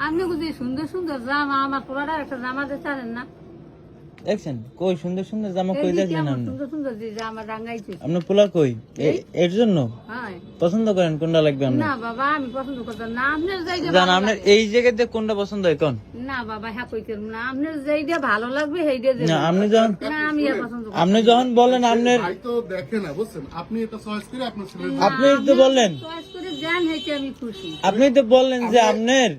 আপনি বুঝি সুন্দর সুন্দর জামা আমার পোলাটা একটা জামা দিয়ে না? দেখছেন? কই সুন্দর সুন্দর জামা কই দেখলেন আপনি? সুন্দর সুন্দর যে জামা রাঙ্গাইছে আপনার পোলা কই? এর জন্য? হ্যাঁ। পছন্দ করেন কোনটা লাগবে আপনার? না বাবা আমি পছন্দ করতাম না। আপনার জান। এই জায়গাতে কোনটা পছন্দ হয় কোন? না বাবা হ্যাঁ কইতে না। আপনার ভালো লাগবে সেইটা না আপনি যখন না আমি পছন্দ করি আপনি যখন বলেন আপনার ভাই তো দেখে না বুঝছেন? আপনি এটা চয়েস করে আপনার ছেলে আপনি তো বললেন। চয়েস করে যান হেঁটে আমি খুশি। আপনি তো বললেন যে আপনার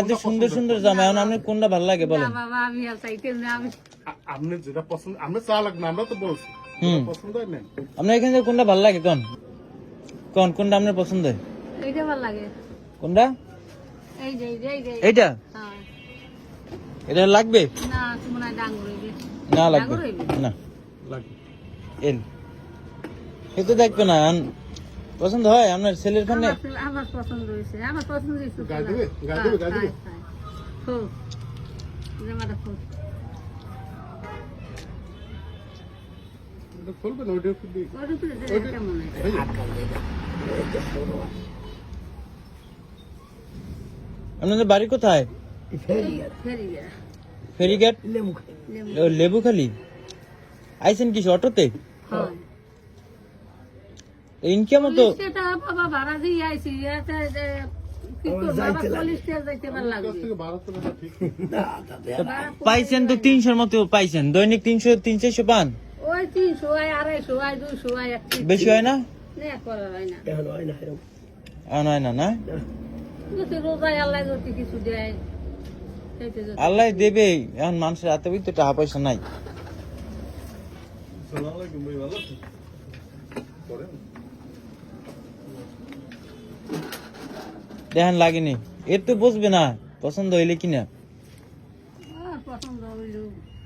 এত সুন্দর সুন্দর জামা এখন আপনার কোনটা ভালো লাগে না বলেন। বাবা আমি আর চাইতে না আমি আপনি যেটা পছন্দ আমরা চা লাগবে আমরা তো বলছি। পছন্দ হয় নেন। আপনার এখানে কোনটা ভালো লাগে? কোন? কোন কোনটা আপনার পছন্দ? হয় এইটা ভালো লাগে। কোনটা? এই যে এই যে এইটা? হ্যাঁ। এটা লাগবে? না মনে হয় ডাঙ্গুর হইবে। না লাগবে। না। লাগবে। এল। এ তো দেখবে না পছন্দ হয়? আপনার ছেলের ফোনে আমার আমার পছন্দ হয়েছে আমার পছন্দ হয়েছে দিবে? দিবে? দিবে? জামাটা খুলবেন ওইটা খুলে যে, আপনাদের বাড়ি কোথায়? ফেরি। ফেরিঘাট। লেবু। ও, লেবুখালি আইছেন কি অটোতে? ইনকাম তো বাবা ভাড়া দিয়ে আইছি। কাছ পাইছেন তো তিনশোর মতো পাইছেন। দৈনিক তিনশো তিন চারশো পান? ওই তিনশো, আড়াইশো, বেশি হয় না? করা হয় না। আর নয় না না রোজায় আল্লাহ যদি কিছু দেয়, আল্লাহ দেবে এখন মানুষের হাতে তো টাকা পয়সা নাই। দেখেন লাগেনি। এর তো বুঝবে না পছন্দ হইলে কিনা। পছন্দ হইল।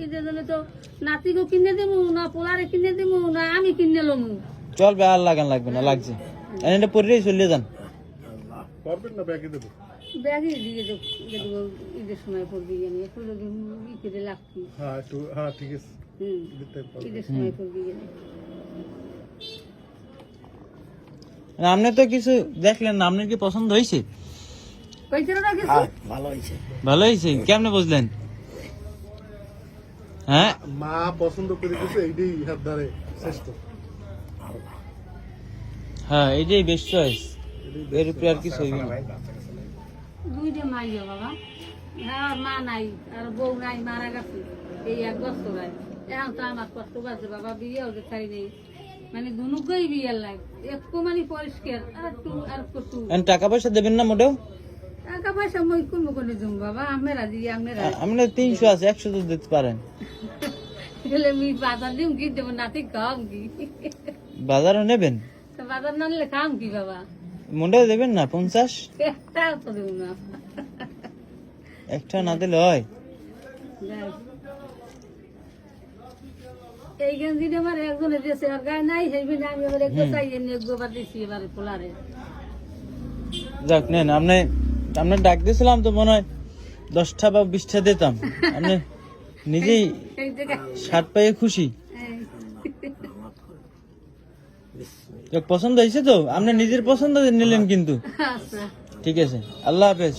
ঈদের জন্য তো নাতিকেও কিনে দেবো না পোলারে কিনে দেবো না আমি কিনে লমু। চলবে আর লাগান লাগবে না লাগছে। এটা পরেই চলে যান। পারবেন না ব্যাগে দেবো। ব্যাগই দিয়ে দেবো ঈদের সময় পড়বি জানি একটু যদি ই লাগছি হ্যাঁ একটু হ্যাঁ ঠিক আছে। হুম দিতে পারব। ঈদের সময় পড়বি আপনি তো কিছু দেখলেন না আপনার কি পছন্দ হয়েছে? না কিছু? ভালো হয়েছে কেমনে বুঝলেন? হ্যাঁ? মা পছন্দ করে দিচ্ছে এইটাই হাত ধারে শ্রেষ্ঠ। হ্যাঁ এইটাই বেস্ট চয়েস এর উপরে আর কিছু হইবে না। দুইটা মাইয়া বাবা। আর মা নাই আর বউ নাই মারা গেছে এই এক বছর আয় এখন তো আমার কষ্ট পাচ্ছে বাবা দেখাই নেই। মানে দুনুকই বিয়ের লাগ। একটু মানে পরিষ্কার আর একটু আর একটু টাকা পয়সা দেবেন না মোটেও? টাকা পয়সা মই কোন বাবা? আমরা দিয়ে আমরা আমরা তিনশো আছে তো দিতে পারেন। গেলে মি বাজার দিম কি? দেবো নাতি খাম কি? নেবেন? তো বাজার না নিলে খাম কি বাবা? দেবেন না তো দেবো না। একটা না দিলে হয়। যাই। এই গেঞ্জিটা আমার একজনে দিয়েছে আর গায়ে নাই আমি এবার একটু চাই এনে গোবার দিছি এবারে পোলারে। যাক নেন আপনি আপনার ডাক দিয়েছিলাম তো মনে হয় দশটা বা বিশটা দিতাম। আপনি নিজেই সাত পায়ে পাইয়ে খুশি পছন্দ হয়েছে তো? আপনি নিজের পছন্দ নিলেন কিন্তু। আচ্ছা। ঠিক আছে। আল্লাহ হাফেজ।